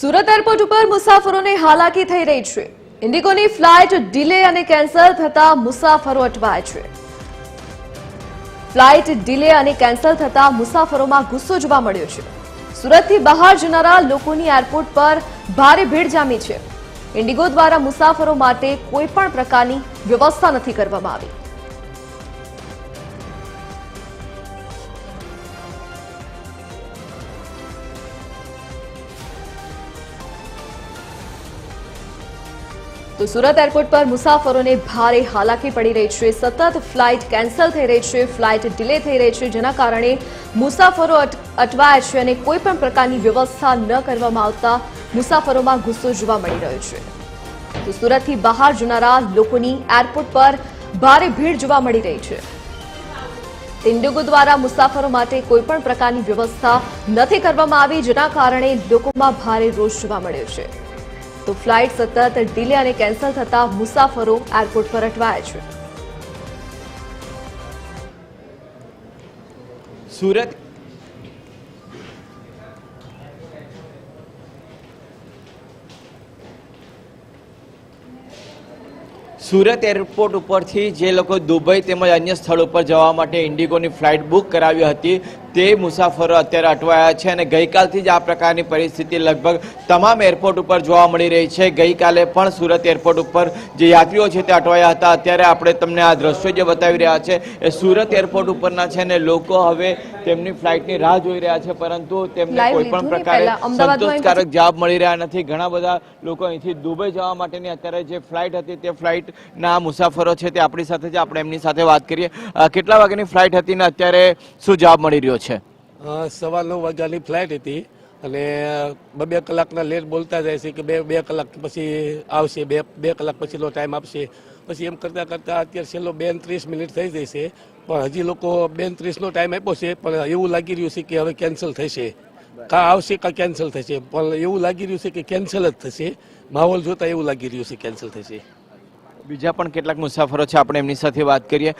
Surat airport ઉપર મુસાફરોને હાલાકી થઈ રહી છે. ઇન્ડિગોની ફ્લાઇટ ડિલે અને કેન્સલ થતા મુસાફરો અટવાય છે. ફ્લાઇટ ડિલે અને કેન્સલ થતા મુસાફરોમાં ગુસ્સો જોવા મળ્યો છે. સુરતથી બહાર જનારા લોકોની એરપોર્ટ પર ભારે ભીડ જામી છે. ઇન્ડિગો દ્વારા મુસાફરો માટે કોઈ પણ પ્રકારની વ્યવસ્થા નથી કરવામાં આવી. તો સુરત એરપોર્ટ પર મુસાફરોને ભારે હાલાકી પડી રહી છે. સતત ફ્લાઇટ કેન્સલ થઈ રહી છે. ફ્લાઇટ ડિલે થઈ રહી છે, જેના કારણે મુસાફરો અટવાયા છે અને કોઈ પણ પ્રકારની વ્યવસ્થા ન કરવામાં આવતા મુસાફરોમાં ગુસ્સો જોવા મળી રહ્યો છે. તો સુરતથી બહાર જનારા લોકોની એરપોર્ટ પર ભારે ભીડ જોવા મળી રહી છે. ઇન્ડિગો દ્વારા મુસાફરો માટે કોઈ પણ પ્રકારની વ્યવસ્થા નથી કરવામાં આવી, જેના કારણે લોકોમાં ભારે રોષ જોવા મળ્યો છે. તો ફ્લાઇટ સતત ડીલે અને કેન્સલ થતા મુસાફરો એરપોર્ટ પર અટવાયા છે. સુરત. સુરત એરપોર્ટ ઉપરથી જે લોકો દુબઈ તેમજ અન્ય સ્થળ ઉપર જવા માટે ઇન્ડિગોની ફ્લાઇટ બુક કરાવી હતી તે મુસાફરો અત્યારે અટવાયા છે અને ગઈકાલથી જ આ પ્રકારની પરિસ્થિતિ લગભગ તમામ એરપોર્ટ ઉપર જોવા મળી રહી છે. ગઈકાલે પણ સુરત એરપોર્ટ ઉપર જે યાત્રીઓ છે તે અટવાયા હતા. અત્યારે આપણે તમને આ દ્રશ્યો જે બતાવી રહ્યા છે એ સુરત એરપોર્ટ ઉપરના છે અને લોકો હવે તેમની ફ્લાઇટની રાહ જોઈ રહ્યા છે પરંતુ તેમને કોઈ પણ પ્રકારે સંતોષકારક જવાબ મળી રહ્યા નથી. ઘણા બધા લોકો અહીંથી દુબઈ જવા માટેની અત્યારે જે ફ્લાઇટ હતી તે ફ્લાઇટના મુસાફરો છે તે આપણી સાથે છે. આપણે એમની સાથે વાત કરીએ. કેટલા વાગ્યાની ફ્લાઇટ હતી ને અત્યારે શું જવાબ મળી રહ્યો છે? અ, સવા નવ વાગ્યાની ફ્લાઇટ હતી અને બે બે કલાકના લેટ બોલતા જાય છે કે બે બે કલાક પછી આવશે બે બે કલાક પછીનો ટાઈમ આપશે. પછી એમ કરતાં કરતાં અત્યારે છેલ્લો બેન ત્રીસ મિનિટ થઈ જશે છે. પણ હજી લોકો બેન ત્રીસનો ટાઈમ આપ્યો છે પણ એવું લાગી રહ્યું છે કે હવે કેન્સલ થશે. કા આવશે કા કેન્સલ થશે. પણ એવું લાગી રહ્યું છે કે કેન્સલ જ થશે. માહોલ જોતા એવું લાગી રહ્યું છે કેન્સલ થશે. બીજા પણ કેટલાક મુસાફરો છે આપણે એમની સાથે વાત કરીએ.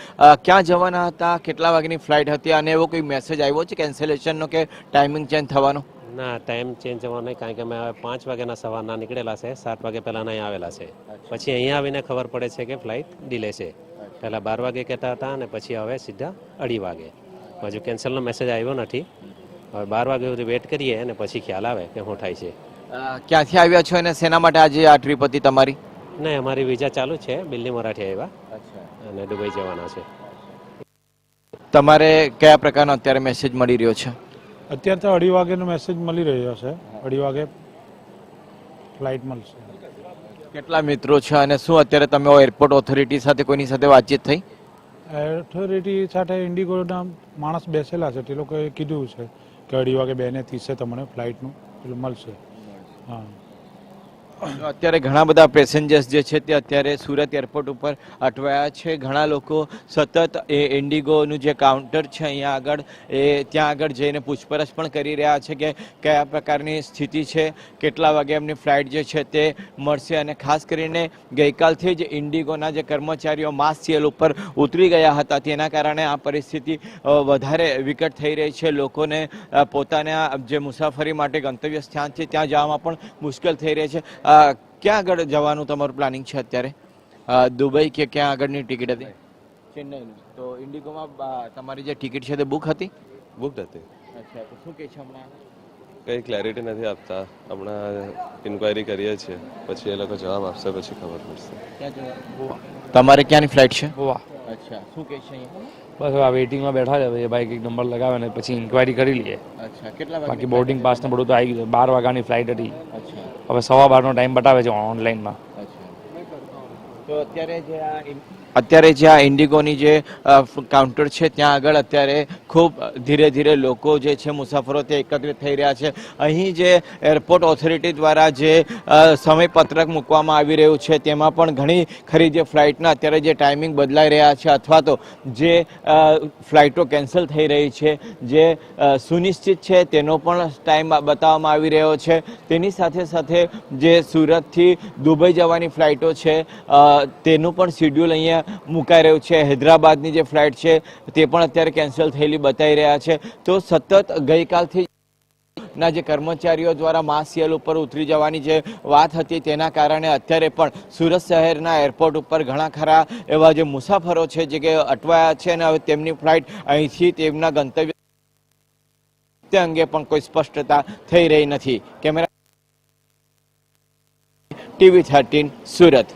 ક્યાં જવાના હતા કેટલા વાગ્યાની ફ્લાઇટ હતી અને એવો કોઈ મેસેજ આવ્યો છે કેન્સલેશનનો કે ટાઈમિંગ ચેન્જ થવાનો? ના ટાઈમ ચેન્જ થવાનો નહીં કારણ કે અમે હવે પાંચ વાગ્યાના સવારના નીકળેલા છે સાત વાગે પહેલાં અહીંયા આવેલા છે. પછી અહીંયા આવીને ખબર પડે છે કે ફ્લાઇટ ડિલે છે. પહેલાં બાર વાગે કહેતા હતા અને પછી હવે સીધા અઢી વાગે. હજુ કેન્સલનો મેસેજ આવ્યો નથી. હવે બાર વાગે સુધી વેટ કરીએ અને પછી ખ્યાલ આવે કે શું થાય છે. ક્યાંથી આવ્યા છો અને શેના માટે આજે આ ટ્રીપ હતી તમારી? નહીં અમારી વિઝા ચાલુ છે બિલ્લી મરાઠી આવ્યા. અને દુબઈ જવાના છે. તમારે કયા પ્રકારનો અત્યારે મેસેજ મળી રહ્યો છે? અત્યારે તો અઢી વાગ્યાનો મેસેજ મળી રહ્યો છે. અઢી વાગે ફ્લાઇટ મળશે. કેટલા મિત્રો છે અને શું અત્યારે તમે એરપોર્ટ ઓથોરિટી સાથે કોઈની સાથે વાતચીત થઈ? ઓથોરિટી સાથે ઇન્ડિગોના માણસ બેસેલા છે તે લોકોએ કીધું છે કે અઢી વાગે બેને ત્રીસે તમને ફ્લાઇટનું પેલું મળશે. હા. અત્યારે ઘણા બધા પેસેન્જર્સ જે છે તે અત્યારે સુરત એરપોર્ટ ઉપર અટવાયા છે. ઘણા લોકો સતત એ ઇન્ડિગોનું જે કાઉન્ટર છે અહીંયા આગળ, એ ત્યાં આગળ જઈને પૂછપરછ પણ કરી રહ્યા છે કે કયા પ્રકારની સ્થિતિ છે, કેટલા વાગે એમની ફ્લાઇટ જે છે તે મળશે અને ખાસ કરીને ગઈકાલથી જ ઇન્ડિગોના જે કર્મચારીઓ માસ સીએલ ઉપર ઉતરી ગયા હતા, તેના કારણે આ પરિસ્થિતિ વધારે વિકટ થઈ રહી છે. લોકોને પોતાના જે મુસાફરી માટે ગંતવ્ય સ્થાન છે ત્યાં જવામાં પણ મુશ્કેલ થઈ રહી છે. ક્યાં આગળ જવાનું તમારું પ્લાનિંગ છે અત્યારે? દુબઈ કે ક્યાં આગળની ટિકિટ હતી? ચેન્નઈની. તો ઇન્ડિગોમાં તમારી જે ટિકિટ છે તે બુક હતી? બુક હતી. અચ્છા તો શું કહે છે હમણાં? કંઈ ક્લેરિટી નથી આપતા. હમણાં ઇન્ક્વાયરી કરીએ છીએ. પછી એ લોકો જવાબ આપશે પછી ખબર પડશે. તમારે ક્યાંની ફ્લાઇટ છે? ગોવા. અચ્છા શું કહે છે બસ હવે આ વેઇટિંગમાં બેઠા છે ભાઈ બાઈક એક નંબર લગાવે ને પછી ઇન્ક્વાયરી કરી લઈએ. અચ્છા કેટલા બાકી બોર્ડિંગ પાસ ને બધું તો આવી ગયું. બાર વાગ્યાની ફ્લાઇટ હતી. અચ્છા. હવે સવા બારનો ટાઈમ બતાવે છે ઓનલાઈનમાં તો અત્યારે જે આ અત્યારે જે આ ઇન્ડિગોની જે કાઉન્ટર છે, ત્યાં આગળ અત્યારે ખૂબ ધીરે ધીરે લોકો જે છે, મુસાફરો તે એકત્રિત થઈ રહ્યા છે. અહીં જે એરપોર્ટ ઓથોરિટી દ્વારા જે સમયપત્રક મૂકવામાં આવી રહ્યું છે, તેમાં પણ ઘણી ખરી જે ફ્લાઇટના અત્યારે જે ટાઈમિંગ બદલાઈ રહ્યા છે, અથવા તો જે ફ્લાઇટો કેન્સલ થઈ રહી છે, જે સુનિશ્ચિત છે, તેનો પણ ટાઈમ બતાવવામાં આવી રહ્યો છે. તેની સાથે સાથે જે સુરતથી દુબઈ જવાની ફ્લાઇટો છે તેનું પણ શિડ્યુલ અહીંયા મુકાઈ રહ્યું છે. હૈદરાબાદની જે ફ્લાઇટ છે, તે પણ અત્યારે કેન્સલ થયેલી બતાવી રહ્યા છે. તો સતત ગઈકાલથી ના જે કર્મચારીઓ દ્વારા માસિયલ ઉપર ઉતરી જવાની જે વાત હતી તેના કારણે અત્યારે પણ સુરત શહેરના એરપોર્ટ ઉપર ઘણા ખરા એવા જે મુસાફરો છે, જે કે અટવાયા છે અને હવે તેમની ફ્લાઇટ અહીંથી તેમના ગંતવ્ય તે અંગે પણ કોઈ સ્પષ્ટતા થઈ રહી નથી. Camera TV thirteen Surat.